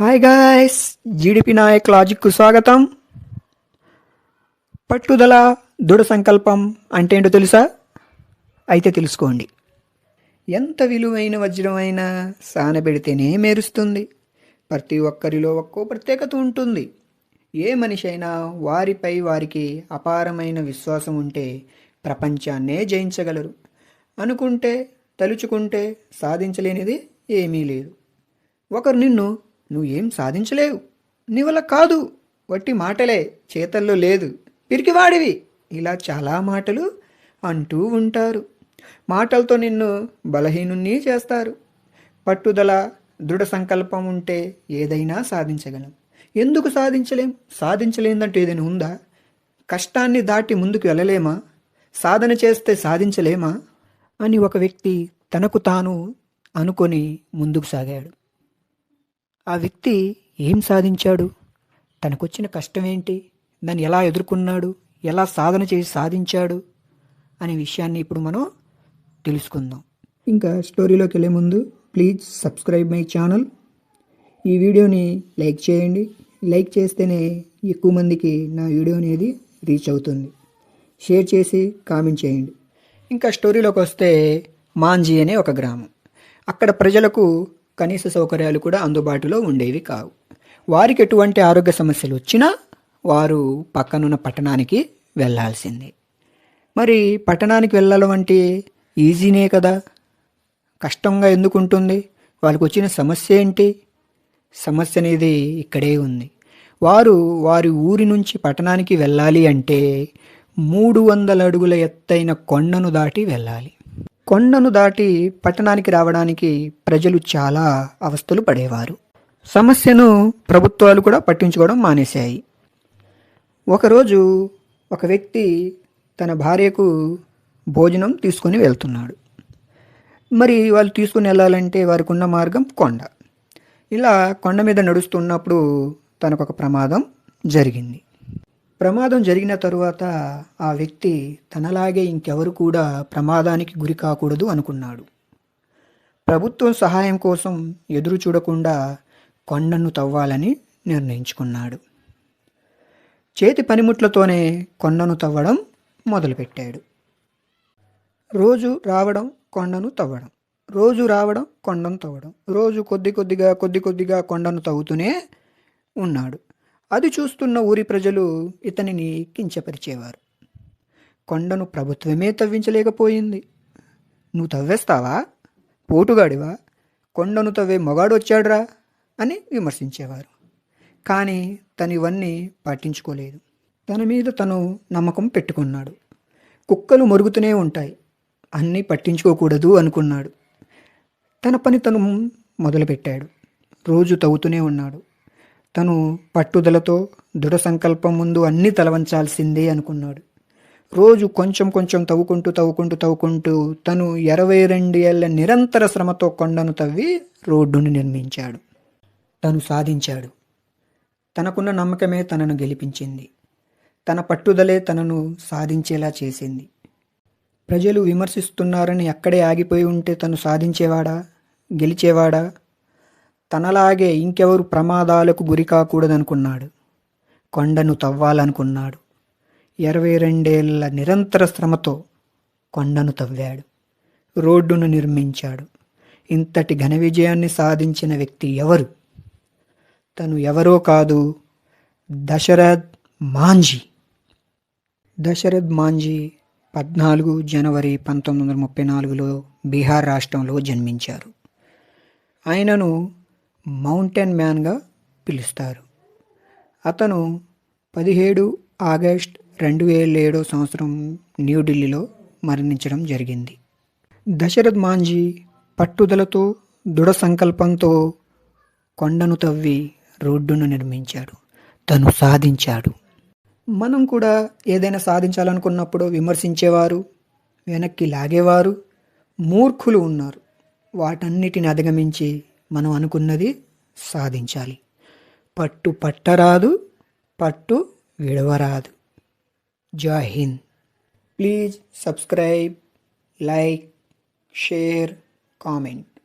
Hi guys GDP Nayak logic స్వాగతం. పట్టుదల దృఢ సంకల్పం అంటే ఏంటో తెలుసా? అయితే తెలుసుకోండి. ఎంత విలువైన వజ్రమైనా సానబెడితేనే మెరుస్తుంది. ప్రతి ఒక్కరిలో ఒక్కో ప్రత్యేకత ఉంటుంది. ఏ మనిషి అయినా వారిపై వారికి అపారమైన విశ్వాసం ఉంటే ప్రపంచాన్నే జయించగలరు. అనుకుంటే తలుచుకుంటే సాధించలేనిది ఏమీ లేదు. ఒకరు నిన్ను నువ్వేం సాధించలేవు. నీ వల్ల కాదు. వట్టి మాటలే. చేతల్లో లేదు. పిరికివాడివి. ఇలా చాలా మాటలు అంటూ ఉంటారు. మాటలతో నిన్ను బలహీనుణ్ణి చేస్తారు. పట్టుదల దృఢ సంకల్పం ఉంటే ఏదైనా సాధించగలం. ఎందుకు సాధించలేం? సాధించలేందంటే ఏదైనా ఉందా? కష్టాన్ని దాటి ముందుకు వెళ్ళలేమా? సాధన చేస్తే సాధించలేమా? అని ఒక వ్యక్తి తనకు తాను అనుకొని ముందుకు సాగాడు. ఆ వ్యక్తి ఏం సాధించాడు? తనకొచ్చిన కష్టం ఏంటి దాన్ని ఎలా ఎదుర్కొన్నాడు? ఎలా సాధన చేసి సాధించాడు? అనే విషయాన్ని ఇప్పుడు మనం తెలుసుకుందాం. ఇంకా స్టోరీలోకి వెళ్ళే ముందు ప్లీజ్ సబ్స్క్రైబ్ మై ఛానల్. ఈ వీడియోని లైక్ చేయండి. లైక్ చేస్తేనే ఎక్కువ మందికి నా వీడియో అనేది రీచ్ అవుతుంది. షేర్ చేసి కామెంట్ చేయండి. ఇంకా స్టోరీలోకి వస్తే మాంజీ అనే ఒక గ్రామం. అక్కడ ప్రజలకు కనీస సౌకర్యాలు కూడా అందుబాటులో ఉండేవి కావు. వారికి ఎటువంటి ఆరోగ్య సమస్యలు వచ్చినా వారు పక్కనున్న పట్టణానికి వెళ్ళాల్సిందే మరి పట్టణానికి వెళ్ళడం అంటే ఈజీనే కదా? కష్టంగా ఎందుకు ఉంటుంది? వాళ్ళకి వచ్చిన సమస్య ఏంటి? సమస్య అనేది ఇక్కడే ఉంది. వారు వారి ఊరి నుంచి పట్టణానికి వెళ్ళాలి అంటే మూడు వందల అడుగుల ఎత్తైన కొండను దాటి వెళ్ళాలి. కొండను దాటి పట్టణానికి రావడానికి ప్రజలు చాలా అవస్థలు పడేవారు. సమస్యను ప్రభుత్వాలు కూడా పట్టించుకోవడం మానేశాయి. ఒకరోజు ఒక వ్యక్తి తన భార్యకు భోజనం తీసుకొని వెళ్తున్నాడు. మరి వాళ్ళు తీసుకుని వెళ్ళాలంటే వారికి ఉన్న మార్గం కొండ. ఇలా కొండ మీద నడుస్తున్నప్పుడు తనకు ఒక ప్రమాదం జరిగింది. ప్రమాదం జరిగిన తరువాత ఆ వ్యక్తి తనలాగే ఇంకెవరు కూడా ప్రమాదానికి గురి కాకూడదు అనుకున్నాడు. ప్రభుత్వం సహాయం కోసం ఎదురు చూడకుండా కొండను తవ్వాలని నిర్ణయించుకున్నాడు. చేతి పనిముట్లతోనే కొండను తవ్వడం మొదలుపెట్టాడు. రోజు రావడం కొండను తవ్వడం. రోజు రావడం కొండను తవ్వడం. రోజు కొద్ది కొద్దిగా కొద్ది కొద్దిగా కొండను తవ్వుతూనే ఉన్నాడు. అది చూస్తున్న ఊరి ప్రజలు ఇతనిని కించపరిచేవారు. కొండను ప్రభుత్వమే తవ్వించలేకపోయింది. నువ్వు తవ్వేస్తావా? పోటుగాడివా? కొండను తవ్వే మొగాడొచ్చాడ్రా? అని విమర్శించేవారు. కానీ తను ఇవన్నీ పట్టించుకోలేదు. తన మీద తను నమ్మకం పెట్టుకున్నాడు. కుక్కలు మరుగుతూనే ఉంటాయి. అన్నీ పట్టించుకోకూడదు అనుకున్నాడు. తన పని తను మొదలుపెట్టాడు. రోజు తవ్వుతూనే ఉన్నాడు. తను పట్టుదలతో దృఢ సంకల్పం ముందు అన్నీ తలవంచాల్సిందే అనుకున్నాడు. రోజు కొంచెం కొంచెం తవ్వుకుంటూ తవ్వుకుంటూ తవ్వుకుంటూ తను ఇరవై రెండు ఏళ్ళ నిరంతర శ్రమతో కొండను తవ్వి రోడ్డును నిర్మించాడు. తను సాధించాడు. తనకున్న నమ్మకమే తనను గెలిపించింది. తన పట్టుదలే తనను సాధించేలా చేసింది. ప్రజలు విమర్శిస్తున్నారని అక్కడే ఆగిపోయి ఉంటే తను సాధించేవాడా? గెలిచేవాడా? తనలాగే ఇంకెవరు ప్రమాదాలకు గురి కాకూడదనుకున్నాడు. కొండను తవ్వాలనుకున్నాడు. ఇరవై రెండేళ్ళ నిరంతర శ్రమతో కొండను తవ్వాడు. రోడ్డును నిర్మించాడు. ఇంతటి ఘన విజయాన్ని సాధించిన వ్యక్తి ఎవరు? తను ఎవరో కాదు దశరథ్ మాంజీ దశరథ్ మాంజీ పద్నాలుగు జనవరి పంతొమ్మిది వందల ముప్పై నాలుగులో బీహార్ రాష్ట్రంలో జన్మించారు. ఆయనను మౌంటైన్ మ్యాన్గా పిలుస్తారు. అతను పదిహేడు ఆగస్ట్ రెండు వేల ఏడో సంవత్సరం న్యూఢిల్లీలో మరణించడం జరిగింది. దశరథ్ మాంజీ పట్టుదలతో దృఢ సంకల్పంతో కొండను తవ్వి రోడ్డును నిర్మించాడు. తను సాధించాడు. మనం కూడా ఏదైనా సాధించాలనుకున్నప్పుడు విమర్శించేవారు వెనక్కి లాగేవారు మూర్ఖులు ఉన్నారు. వాటన్నిటిని అధిగమించి మనం అనుకున్నది సాధించాలి. పట్టు పట్టరాదు పట్టు విడవరాదు. Jai Hind. Please subscribe like share comment.